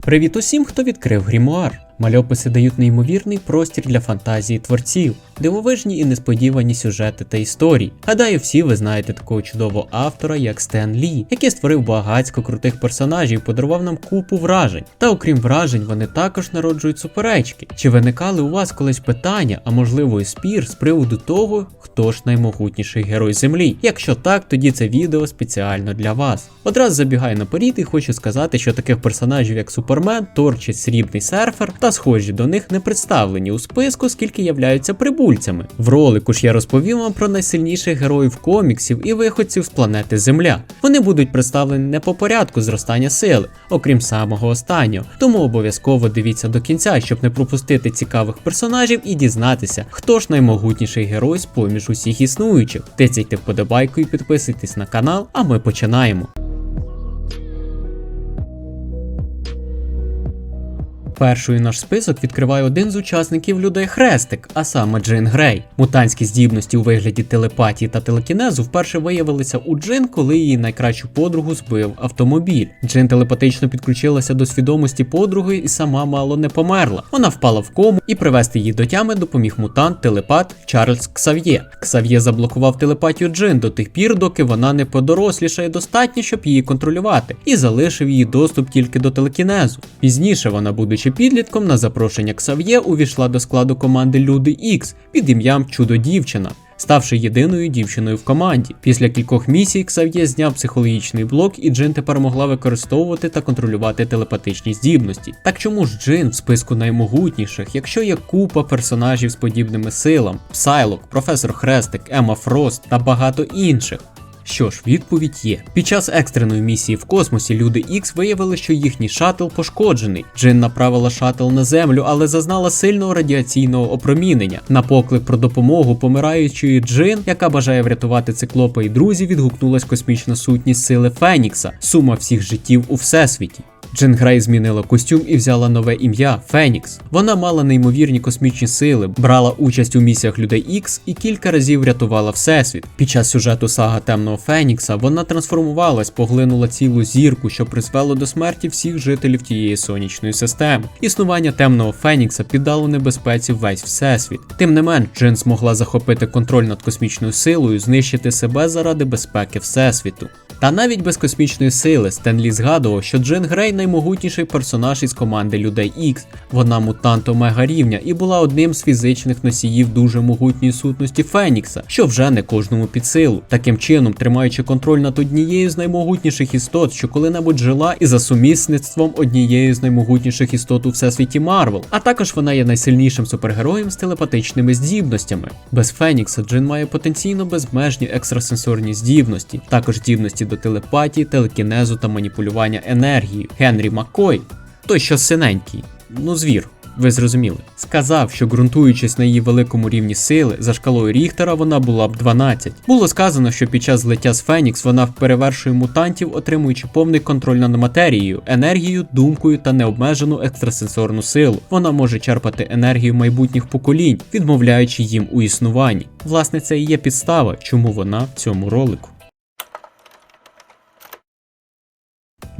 Привіт усім, хто відкрив грімуар. Мальописи дають неймовірний простір для фантазії творців, дивовижні і несподівані сюжети та історії. Гадаю, всі ви знаєте такого чудового автора, як Стен Лі, який створив багацько крутих персонажів, і подарував нам купу вражень. Та окрім вражень, вони також народжують суперечки. Чи виникали у вас колись питання, а можливо і спір з приводу того, хто ж наймогутніший герой землі? Якщо так, тоді це відео спеціально для вас. Одразу забігаю наперед і хочу сказати, що таких персонажів, як Супермен, Тор чи Срібний серфер та схожі до них не представлені у списку, скільки являються прибульцями. В ролику ж я розповім вам про найсильніших героїв коміксів і виходців з планети Земля. Вони будуть представлені не по порядку зростання сили, окрім самого останнього. Тому обов'язково дивіться до кінця, щоб не пропустити цікавих персонажів і дізнатися, хто ж наймогутніший герой з поміж усіх існуючих. Тицяйте вподобайку і підписуйтесь на канал, а ми починаємо. Першою наш список відкриває один з учасників людей Хрестик, а саме Джин Грей. Мутантські здібності у вигляді телепатії та телекінезу вперше виявилися у Джин, коли її найкращу подругу збив автомобіль. Джин телепатично підключилася до свідомості подруги і сама мало не померла. Вона впала в кому і привести її до тями допоміг мутант телепат Чарльз Ксав'є. Ксав'є заблокував телепатію Джин до тих пір, доки вона не подорослішає достатньо, щоб її контролювати, і залишив її доступ тільки до телекінезу. Пізніше вона, будучи підлітком, на запрошення Ксав'є увійшла до складу команди Люди Ікс під ім'ям Чудо Дівчина. Ставши єдиною дівчиною в команді, після кількох місій Ксав'є зняв психологічний блок, і Джин тепер могла використовувати та контролювати телепатичні здібності. Так чому ж Джин в списку наймогутніших, якщо є купа персонажів з подібними силам: Псайлок, професор Хрестик, Ема Фрост та багато інших? Що ж, відповідь є. Під час екстреної місії в космосі люди Ікс виявили, що їхній шатл пошкоджений. Джин направила шатл на землю, але зазнала сильного радіаційного опромінення. На поклик про допомогу помираючої Джин, яка бажає врятувати циклопа і друзів, відгукнулась космічна сутність сили Фенікса, сума всіх життів у всесвіті. Джин Грей змінила костюм і взяла нове ім'я Фенікс. Вона мала неймовірні космічні сили, брала участь у місіях людей Ікс і кілька разів рятувала всесвіт. Під час сюжету сага Темного Фенікса вона трансформувалась, поглинула цілу зірку, що призвело до смерті всіх жителів тієї сонячної системи. Існування темного Фенікса піддало небезпеці весь всесвіт. Тим не менш, Джин змогла захопити контроль над космічною силою, знищити себе заради безпеки всесвіту. Та навіть без космічної сили Стенлі згадував, що Джин Грей наймогутніший персонаж із команди Людей Ікс. Вона мутант омега рівня і була одним з фізичних носіїв дуже могутньої сутності Фенікса, що вже не кожному під силу. Таким чином, тримаючи контроль над однією з наймогутніших істот, що коли-небудь жила, і за сумісництвом однією з наймогутніших істот у всесвіті Марвел. А також вона є найсильнішим супергероєм з телепатичними здібностями. Без Фенікса Джин має потенційно безмежні екстрасенсорні здібності, також здібності до телепатії, телекінезу та маніпулювання енергією. Генрі Маккой, той що синенький, ну звір. Ви зрозуміли, сказав, що ґрунтуючись на її великому рівні сили, за шкалою Ріхтера вона була б 12. Було сказано, що під час злиття з Фенікс вона перевершує мутантів, отримуючи повний контроль над матерією, енергією, думкою та необмежену екстрасенсорну силу. Вона може черпати енергію майбутніх поколінь, відмовляючи їм у існуванні. Власне, це і є підстава, чому вона в цьому ролику.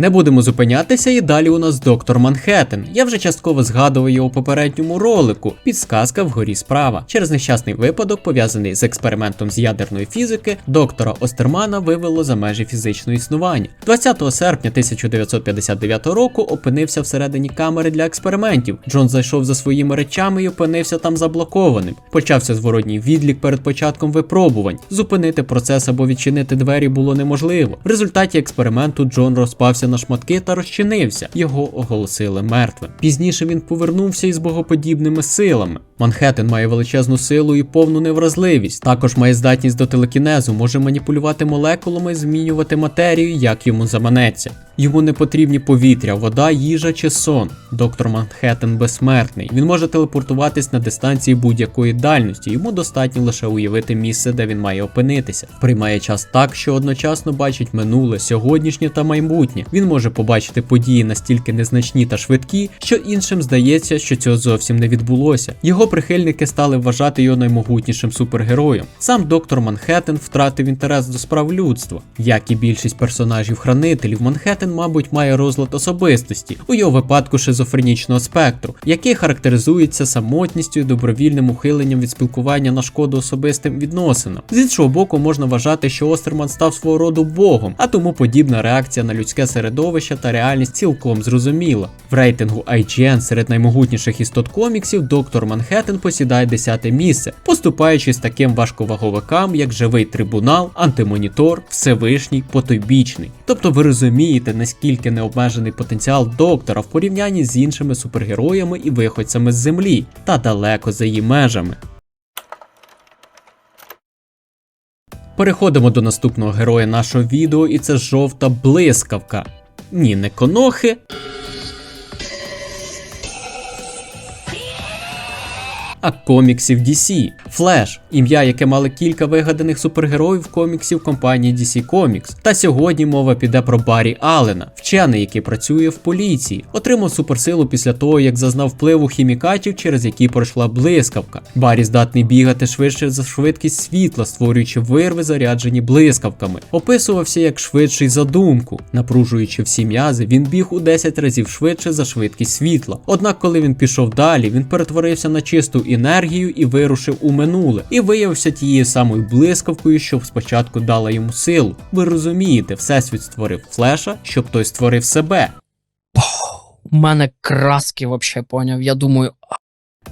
Не будемо зупинятися і далі у нас доктор Манхеттен. Я вже частково згадував його у попередньому ролику. Підсказка вгорі справа. Через нещасний випадок, пов'язаний з експериментом з ядерної фізики, доктора Остермана вивело за межі фізичного існування. 20 серпня 1959 року опинився всередині камери для експериментів. Джон зайшов за своїми речами і опинився там заблокованим. Почався зворотній відлік перед початком випробувань. Зупинити процес або відчинити двері було неможливо. В результаті експерименту Джон розпався на шматки та розчинився. Його оголосили мертвим. Пізніше він повернувся із богоподібними силами. Манхеттен має величезну силу і повну невразливість. Також має здатність до телекінезу, може маніпулювати молекулами, змінювати матерію, як йому заманеться. Йому не потрібні повітря, вода, їжа чи сон. Доктор Манхеттен безсмертний. Він може телепортуватись на дистанції будь-якої дальності. Йому достатньо лише уявити місце, де він має опинитися. Приймає час так, що одночасно бачить минуле, сьогоднішнє та майбутнє. Він може побачити події настільки незначні та швидкі, що іншим здається, що цього зовсім не відбулося. Його прихильники стали вважати його наймогутнішим супергероєм. Сам доктор Манхеттен втратив інтерес до справ людства. Як і більшість персонажів хранителів, Манхеттен мабуть, має розлад особистості, у його випадку шизофренічного спектру, який характеризується самотністю і добровільним ухиленням від спілкування на шкоду особистим відносинам. З іншого боку, можна вважати, що Остерман став свого роду богом, а тому подібна реакція на людське середовище та реальність цілком зрозуміла. В рейтингу IGN серед наймогутніших істот коміксів доктор Манхеттен посідає 10 місце, поступаючи з таким важковаговикам, як живий трибунал, антимонітор, Всевишній, потойбічний. Тобто ви розумієте, наскільки необмежений потенціал доктора в порівнянні з іншими супергероями і виходцями з землі, та далеко за її межами. Переходимо до наступного героя нашого відео, і це жовта блискавка. Ні, не конохи. А коміксів DC. Флеш, ім'я, яке мало кілька вигаданих супергероїв коміксів компанії DC Comics. Та сьогодні мова піде про Баррі Аллена, вчений, який працює в поліції, отримав суперсилу після того, як зазнав впливу хімікатів, через які пройшла блискавка. Баррі здатний бігати швидше за швидкість світла, створюючи вирви, заряджені блискавками. Описувався як швидший за думку. Напружуючи всі м'язи, він біг у 10 разів швидше за швидкість світла. Однак, коли він пішов далі, він перетворився на чисту енергію і вирушив у минуле, і виявився тією самою блискавкою, що спочатку дала йому силу. Ви розумієте, всесвіт створив флеша, щоб той створив себе. У мене краски вообще поняв. Я думаю,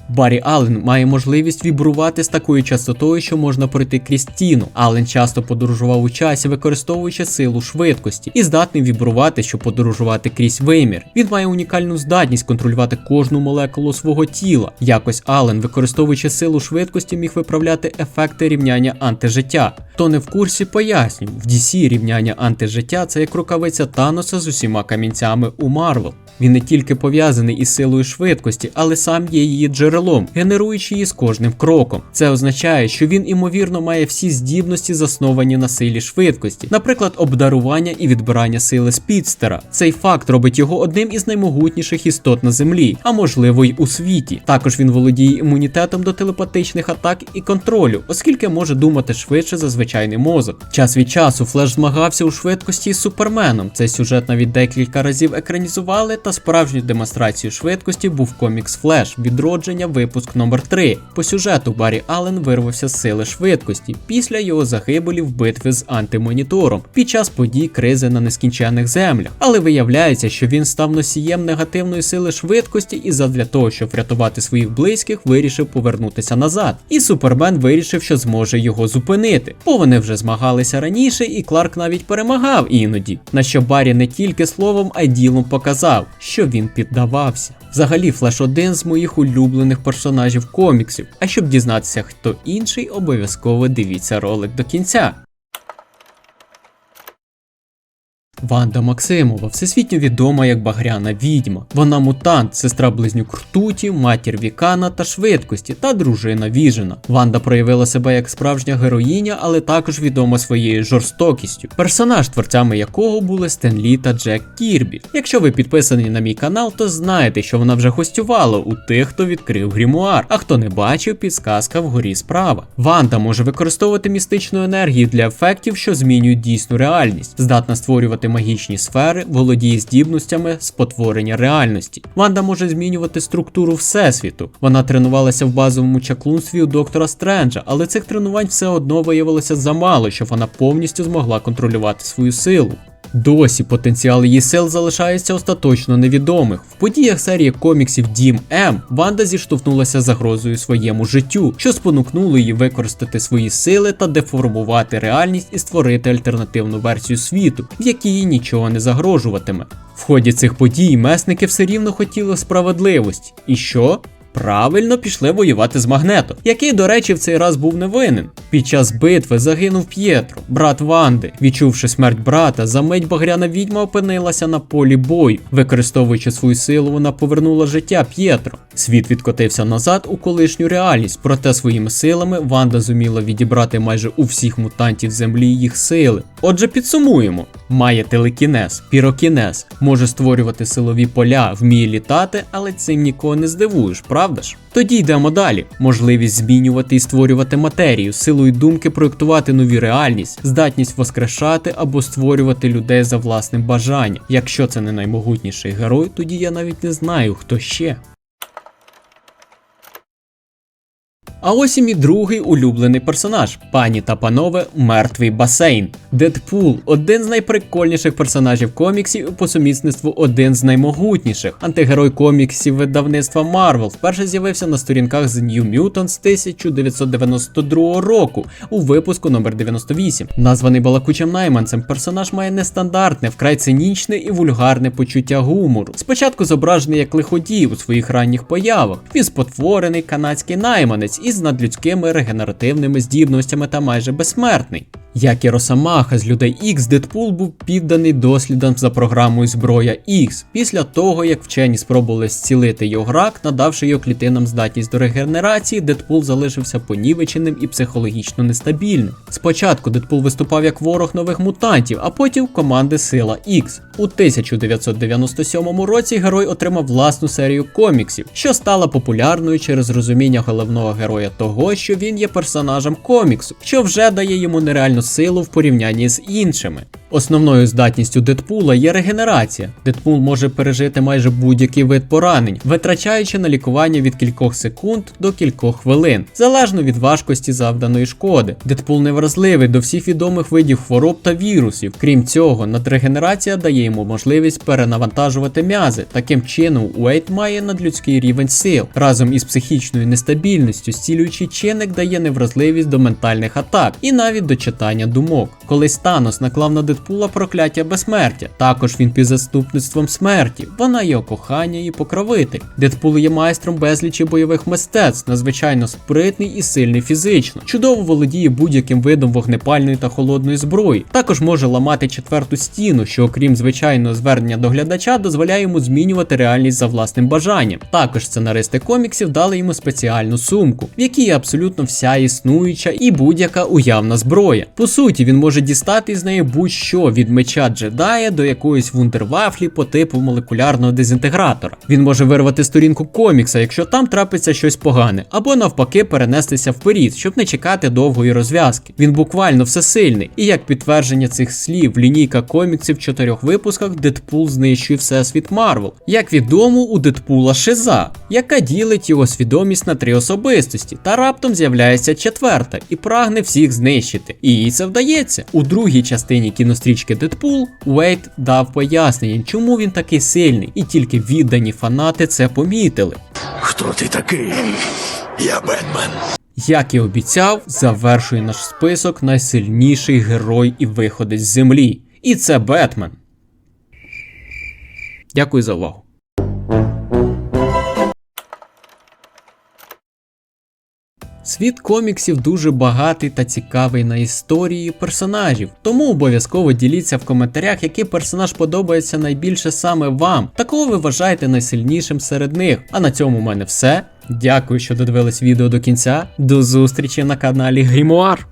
Баррі Аллен має можливість вібрувати з такою частотою, що можна пройти крізь стіну. Аллен часто подорожував у часі, використовуючи силу швидкості, і здатний вібрувати, щоб подорожувати крізь вимір. Він має унікальну здатність контролювати кожну молекулу свого тіла. Якось Аллен, використовуючи силу швидкості, міг виправляти ефекти рівняння антижиття. Хто не в курсі, поясню, в DC рівняння антижиття це як рукавиця Таноса з усіма камінцями у Марвел. Він не тільки пов'язаний із силою швидкості, але сам є її джерелом, генеруючи її з кожним кроком. Це означає, що він імовірно має всі здібності, засновані на силі швидкості, наприклад, обдарування і відбирання сили спідстера. Цей факт робить його одним із наймогутніших істот на землі, а можливо й у світі. Також він володіє імунітетом до телепатичних атак і контролю, оскільки може думати швидше за звичайний мозок. Час від часу Флеш змагався у швидкості з суперменом. Цей сюжет навіть декілька разів екранізували та справжньою демонстрацією швидкості був комікс Флеш відродження, випуск номер 3 По сюжету Баррі Аллен вирвався з сили швидкості після його загибелі в битві з антимонітором під час подій кризи на нескінченних землях. Але виявляється, що він став носієм негативної сили швидкості і задля того, щоб врятувати своїх близьких, вирішив повернутися назад. І Супермен вирішив, що зможе його зупинити, бо вони вже змагалися раніше, і Кларк навіть перемагав іноді. На що Баррі не тільки словом, а й ділом показав, що він піддавався. Взагалі, Флеш один з моїх улюблених персонажів коміксів. А щоб дізнатися, хто інший, обов'язково дивіться ролик до кінця. Ванда Максимова, всесвітньо відома як багряна відьма. Вона мутант, сестра близнюк ртуті, матір Вікана та швидкості та дружина Віжена. Ванда проявила себе як справжня героїня, але також відома своєю жорстокістю. Персонаж, творцями якого були Стен Лі та Джек Кірбі. Якщо ви підписані на мій канал, то знаєте, що вона вже гостювала у тих, хто відкрив грімуар. А хто не бачив, підсказка вгорі справа. Ванда може використовувати містичну енергію для ефектів, що змінюють дійсну реальність, здатна створювати магічні сфери, володіє здібностями спотворення реальності. Ванда може змінювати структуру всесвіту. Вона тренувалася в базовому чаклунстві у доктора Стренджа, але цих тренувань все одно виявилося замало, щоб вона повністю змогла контролювати свою силу. Досі потенціал її сил залишається остаточно невідомих. В подіях серії коміксів Дім М Ванда зіштовхнулася загрозою своєму життю, що спонукнуло її використати свої сили та деформувати реальність і створити альтернативну версію світу, в якій їй нічого не загрожуватиме. В ході цих подій месники все рівно хотіли справедливості. І що? Правильно пішли воювати з Магнето, який, до речі, в цей раз був не винен. Під час битви загинув П'єтро, брат Ванди. Відчувши смерть брата, за мить багряна відьма опинилася на полі бою. Використовуючи свою силу, вона повернула життя П'єтро. Світ відкотився назад у колишню реальність, проте своїми силами Ванда зуміла відібрати майже у всіх мутантів землі їх сили. Отже, підсумуємо: має телекінез, пірокінез, може створювати силові поля, вміє літати, але цим нікого не здивуєш, правда? Правда ж? Тоді йдемо далі. Можливість змінювати і створювати матерію, силою думки проєктувати нові реальність, здатність воскрешати або створювати людей за власним бажанням. Якщо це не наймогутніший герой, тоді я навіть не знаю, хто ще. А ось і мій другий улюблений персонаж, пані та панове, мертвий басейн. Дедпул один з найприкольніших персонажів коміксів і по сумісництву один з наймогутніших. Антигерой коміксів видавництва Marvel вперше з'явився на сторінках The New Mutants 1992 року у випуску номер 98. Названий балакучим найманцем, персонаж має нестандартне, вкрай цинічне і вульгарне почуття гумору. Спочатку зображений як лиходій у своїх ранніх появах. Він спотворений канадський найманець із надлюдськими регенеративними здібностями та майже безсмертний. Як і Росомаха з людей X, Дедпул був підданий дослідам за програмою Зброя X після того, як вчені спробували зцілити його рак, надавши його клітинам здатність до регенерації, Дедпул залишився понівеченим і психологічно нестабільним. Спочатку Дедпул виступав як ворог нових мутантів, а потім команди Сила X. У 1997 році герой отримав власну серію коміксів, що стала популярною через розуміння головного героя того, що він є персонажем коміксу, що вже дає йому нереальну силу в порівнянні з іншими. Основною здатністю Дедпула є регенерація. Дедпул може пережити майже будь-який вид поранень, витрачаючи на лікування від кількох секунд до кількох хвилин, залежно від важкості завданої шкоди. Дедпул невразливий до всіх відомих видів хвороб та вірусів. Крім цього, надрегенерація дає йому можливість перенавантажувати м'язи. Таким чином, Уейт має надлюдський рівень сил. Разом із психічною нестабільністю, зцілюючий чинник дає невразливість до ментальних атак і навіть до читання думок. Колись Танос наклав на Дедпула прокляття безсмертя. Також він під заступництвом смерті. Вона його кохання і покровитель. Дедпул є майстром безлічі бойових мистецтв, надзвичайно спритний і сильний фізично. Чудово володіє будь-яким видом вогнепальної та холодної зброї. Також може ламати четверту стіну, що, окрім звичайного звернення до глядача, дозволяє йому змінювати реальність за власним бажанням. Також сценаристи коміксів дали йому спеціальну сумку, в якій є абсолютно вся існуюча і будь-яка уявна зброя. По суті, він може дістати з неї будь-що від меча джедая до якоїсь вундервафлі по типу молекулярного дезінтегратора. Він може вирвати сторінку комікса, якщо там трапиться щось погане, або навпаки перенестися вперед, щоб не чекати довгої розв'язки. Він буквально всесильний. І як підтвердження цих слів, лінійка коміксів в чотирьох випусках Дедпул знищує всесвіт Марвел. Як відомо, у Дедпула шиза, яка ділить його свідомість на три особистості, та раптом з'являється четверта і прагне всіх знищити. І їй це вдається. У другій частині кінострічки Дедпул Уейт дав пояснення, чому він такий сильний, і тільки віддані фанати це помітили. Хто ти такий? Я Бетмен. Як і обіцяв, завершує наш список найсильніший герой і виходець з землі. І це Бетмен. Дякую за увагу. Світ коміксів дуже багатий та цікавий на історії персонажів, тому обов'язково діліться в коментарях, який персонаж подобається найбільше саме вам, та кого ви вважаєте найсильнішим серед них. А на цьому в мене все. Дякую, що додивились відео до кінця. До зустрічі на каналі Грімуар.